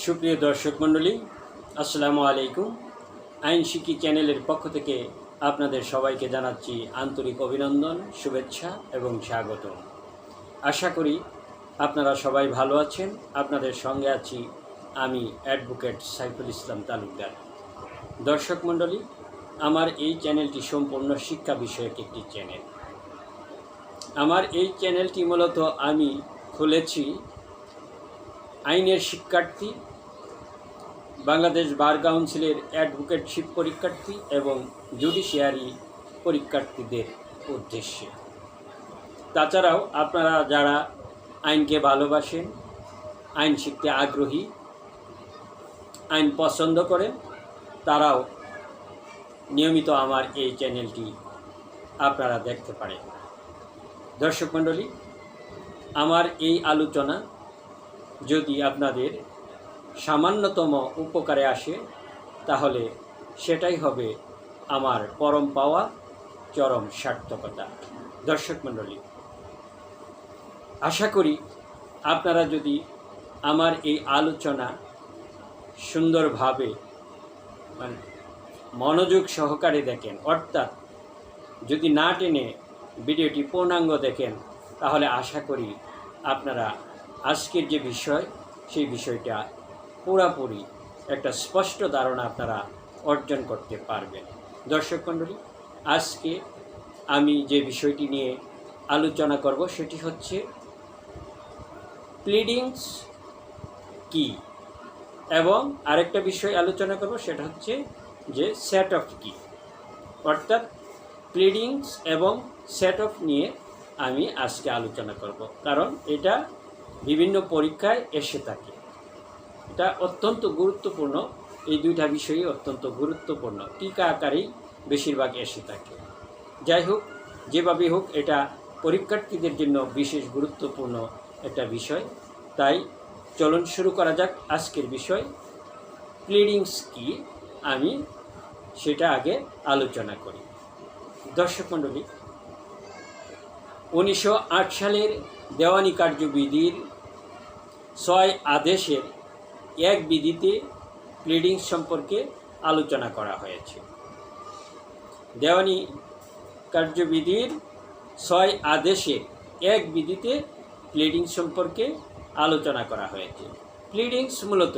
সুপ্রিয় দর্শক মণ্ডলী, আসসালামু আলাইকুম। আইন শিক্ষি চ্যানেলের পক্ষ থেকে আপনাদের সবাইকে জানাচ্ছি আন্তরিক অভিনন্দন, শুভেচ্ছা এবং স্বাগত। আশা করি আপনারা সবাই ভালো আছেন। আপনাদের সঙ্গে আছি আমি অ্যাডভোকেট সাইফুল ইসলাম তালুকদার। দর্শক মণ্ডলী, আমার এই চ্যানেলটি সম্পূর্ণ শিক্ষা বিষয়ক একটি চ্যানেল। আমার এই চ্যানেলটি মূলত আমি খুলেছি আইনের শিক্ষার্থী, বাংলাদেশ বার কাউন্সিলের অ্যাডভোকেটশিপ পরীক্ষার্থী এবং জুডিশিয়ারি পরীক্ষার্থীদের উদ্দেশ্যে। তাছাড়াও আপনারা যারা আইনকে ভালোবাসেন, আইন শিখতে আগ্রহী, আইন পছন্দ করেন, তারাও নিয়মিত আমার এই চ্যানেলটি আপনারা দেখতে পারেন। দর্শক মণ্ডলী, আমার এই আলোচনা যদি আপনাদের সামান্যতম উপকারে আসে, তাহলে সেটাই হবে আমার পরম পাওয়া চরম সার্থকতা। দর্শক মণ্ডলী, আশা করি আপনারা যদি আমার এই আলোচনা সুন্দরভাবে মানে মনোযোগ সহকারে দেখেন, অর্থাৎ যদি না টেনে ভিডিওটি পূর্ণাঙ্গ দেখেন, তাহলে আশা করি আপনারা আজকের যে বিষয়, সেই বিষয়টা পুরাপুরি একটা স্পষ্ট ধারণা আপনারা অর্জন করতে পারবেন। দর্শক মণ্ডলী, আজকে আমি যে বিষয়টি নিয়ে আলোচনা করব, সেটি হচ্ছে প্লিডিংস কি? এবং আরেকটা বিষয় আলোচনা করব, সেটা হচ্ছে যে সেট অফ কি? অর্থাৎ প্লিডিংস এবং সেট অফ নিয়ে আমি আজকে আলোচনা করব। কারণ এটা বিভিন্ন পরীক্ষায় এসে থাকে। এটা অত্যন্ত গুরুত্বপূর্ণ। এই দুইটা বিষয়ই অত্যন্ত গুরুত্বপূর্ণ। টিকা আকারেই বেশিরভাগ এসে থাকে। যাই হোক যেভাবে হোক, এটা পরীক্ষার্থীদের জন্য বিশেষ গুরুত্বপূর্ণ একটা বিষয়। তাই চলন শুরু করা যাক আজকের বিষয়। প্লিডিংস কি? আমি সেটা আগে আলোচনা করি। দর্শক মণ্ডলী, উনিশশো আট সালের দেওয়ানি কার্যবিধির ছয় আদেশের এক বিধিতে প্লিডিং সম্পর্কে আলোচনা করা হয়েছে। দেওয়ানি কার্যবিধির ছয় আদেশের এক বিধিতে প্লিডিং সম্পর্কে আলোচনা করা হয়েছে। প্লিডিংস মূলত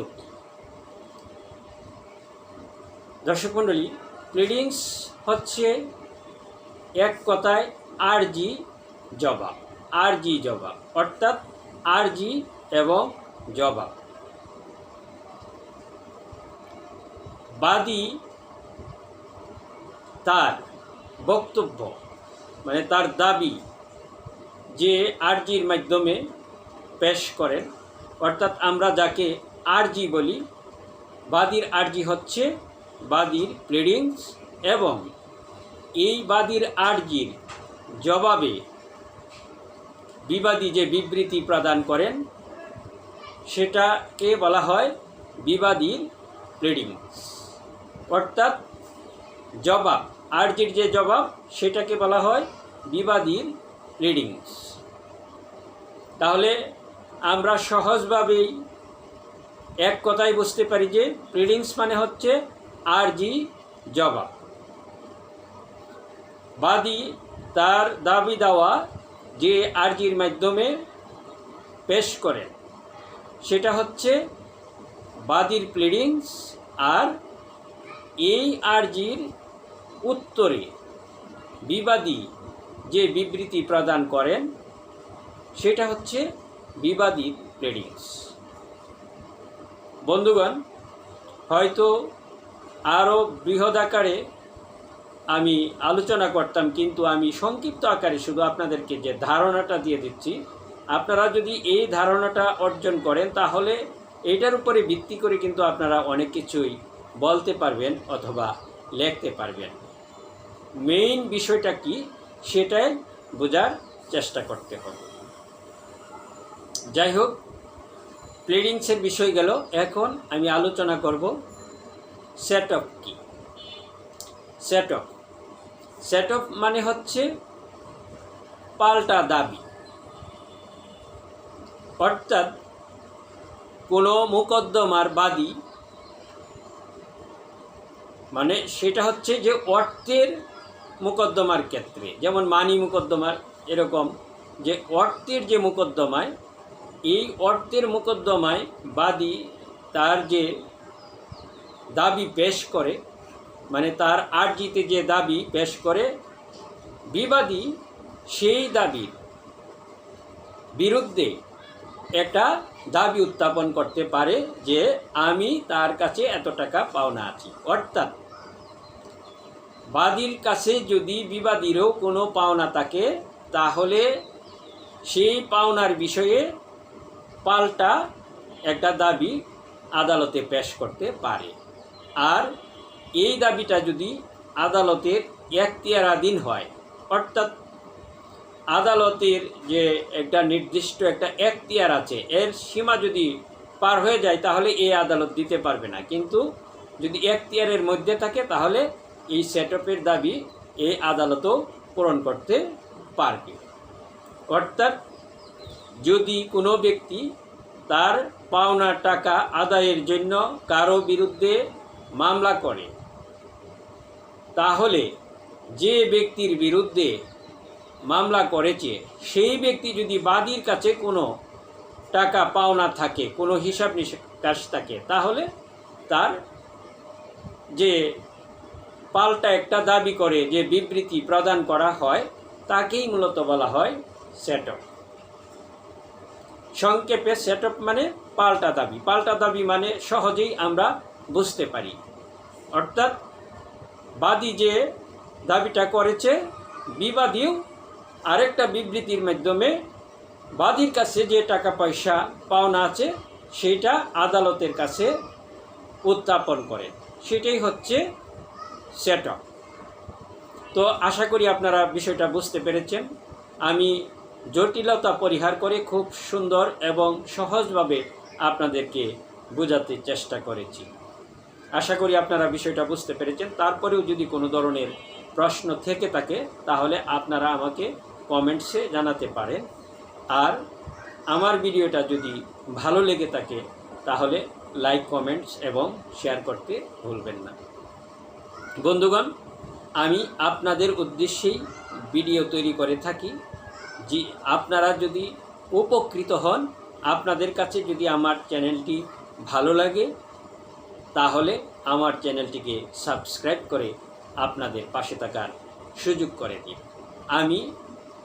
দর্শক মণ্ডলী প্লিডিংস হচ্ছে এক কথায় আরজি জবাব। আরজি জবাব, অর্থাৎ আরজি এবং জবাব। বাদী তার বক্তব্য মানে তার দাবি যে আরজির মাধ্যমে পেশ করেন, অর্থাৎ আমরা যাকে আরজি বলি, বাদীর আরজি হচ্ছে বাদীর প্লেডিংস এবং এই বাদীর আরজির জবাবে বিবাদী যে বিবৃতি প্রদান করেন, সেটাকে বলা হয় বিবাদীর প্লেডিংস অর্থাৎ জবাব, আরজির যে জবাব, সেটাকে বলা হয় বিবাদীর প্লেডিংস তাহলে আমরা সহজভাবেই এক কথায় বুঝতে পারি যে প্লিডিংস মানে হচ্ছে আরজি জবাব। বাদী তার দাবি দেওয়া যে আরজির মাধ্যমে পেশ করেন, সেটা হচ্ছে বাদীর প্লিডিংস আর এই আরজির উত্তরে বিবাদী যে বিবৃতি প্রদান করেন, সেটা হচ্ছে বিবাদী প্লেডিংস বন্ধুগণ, হয়তো আরও বৃহৎ আকারে আমি আলোচনা করতাম, কিন্তু আমি সংক্ষিপ্ত আকারে শুধু আপনাদেরকে যে ধারণাটা দিয়ে দিচ্ছি, আপনারা যদি এই ধারণাটা অর্জন করেন, তাহলে এটার উপরে ভিত্তি করে কিন্তু আপনারা অনেক কিছুই বলতে পারবেন অথবা লিখতে পারবেন। মেইন বিষয়টা কি, সেটাই বোঝার চেষ্টা করতে হবে। যাই হোক প্লেডিংসের বিষয় গেল। এখন আমি আলোচনা করব সেট কি। সেট অফ সেট অফ মানে হচ্ছে পাল্টা দাবি। অর্থাৎ কোনো মোকদ্দমার বাদী মানে সেটা হচ্ছে যে অর্থের মোকদ্দমার ক্ষেত্রে, যেমন মানি মোকদ্দমার এরকম, যে অর্থের যে মোকদ্দমায়, এই অর্থের মোকদ্দমায় বাদী তার যে দাবি পেশ করে মানে তার আর্জিতে যে দাবি পেশ করে, বিবাদী সেই দাবির বিরুদ্ধে একটা দাবি উত্থাপন করতে পারে যে আমি তার কাছে এত টাকা পাওনা আছি। অর্থাৎ বাদীর কাছে যদি বিবাদীরও কোনো পাওনা থাকে, তাহলে সেই পাওনার বিষয়ে পাল্টা একটা দাবি আদালতে পেশ করতে পারে। আর এই দাবিটা যদি আদালতের এখতিয়ারাধীন হয়, অর্থাৎ আদালতের যে একটা নির্দিষ্ট একটা এখতিয়ার আছে, এর সীমা যদি পার হয়ে যায়, তাহলে এই আদালত দিতে পারবে না। কিন্তু যদি এখতিয়ারের মধ্যে থাকে, তাহলে এই সেটআপের দাবি এই আদালতও পূরণ করতে পারবে। অর্থাৎ যদি কোনো ব্যক্তি তার পাওনা টাকা আদায়ের জন্য কারও বিরুদ্ধে মামলা করে তাহলে যে ব্যক্তির বিরুদ্ধে মামলা করেছে, সেই ব্যক্তি যদি বাদীর কাছে কোনো টাকা পাওনা থাকে, কোনো হিসাব নিকাশ থাকে, তাহলে তার যে পাল্টা একটা দাবি করে যে বিবৃতি প্রদান করা হয়, তাকেই মূলত বলা হয় সেটঅপ সংক্ষেপে সেটঅপ মানে পাল্টা দাবি। পাল্টা দাবি মানে সহজেই আমরা বুঝতে পারি। অর্থাৎ বাদী যে দাবিটা করেছে, বিবাদীও আরেকটা বিবৃতির মাধ্যমে বাদীর কাছে যে টাকা পয়সা পাওনা আছে, সেইটা আদালতের কাছে উত্থাপন করে। সেটাই হচ্ছে সেটঅপ তো আশা করি আপনারা বিষয়টা বুঝতে পেরেছেন। আমি জটিলতা পরিহার করে খুব সুন্দর এবং সহজভাবে আপনাদেরকে বোঝাতে চেষ্টা করেছি। আশা করি আপনারা বিষয়টা বুঝতে পেরেছেন। তারপরেও যদি কোনো ধরনের প্রশ্ন থেকে থাকে, তাহলে আপনারা আমাকে কমেন্টসে জানাতে পারেন। আর আমার ভিডিওটা যদি ভালো লেগে থাকে, তাহলে লাইক, কমেন্টস এবং শেয়ার করতে ভুলবেন না। বন্ধুগণ, আমি আপনাদের উদ্দেশ্যেই ভিডিও তৈরি করে থাকি। যে আপনারা যদি উপকৃত হন, আপনাদের কাছে যদি আমার চ্যানেলটি ভালো লাগে তাহলে আমার চ্যানেলটিকে সাবস্ক্রাইব করে আপনাদের পাশে থাকার সুযোগ করে দিন। আমি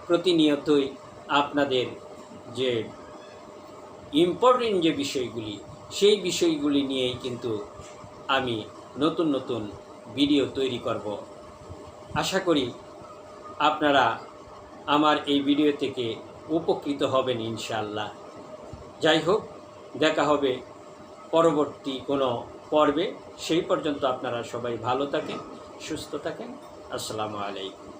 প্রতিনিয়তই আপনাদের যে ইম্পর্টেন্ট যে বিষয়গুলি, সেই বিষয়গুলি নিয়েই কিন্তু আমি নতুন নতুন ভিডিও তৈরি করব। আশা করি আপনারা আমার এই ভিডিও থেকে উপকৃত হবেন ইনশাল্লাহ যাই হোক, দেখা হবে পরবর্তী কোনো পর্বে সেই পর্যন্ত আপনারা সবাই ভালো থাকেন সুস্থ থাকেন। আসসালামু আলাইকুম।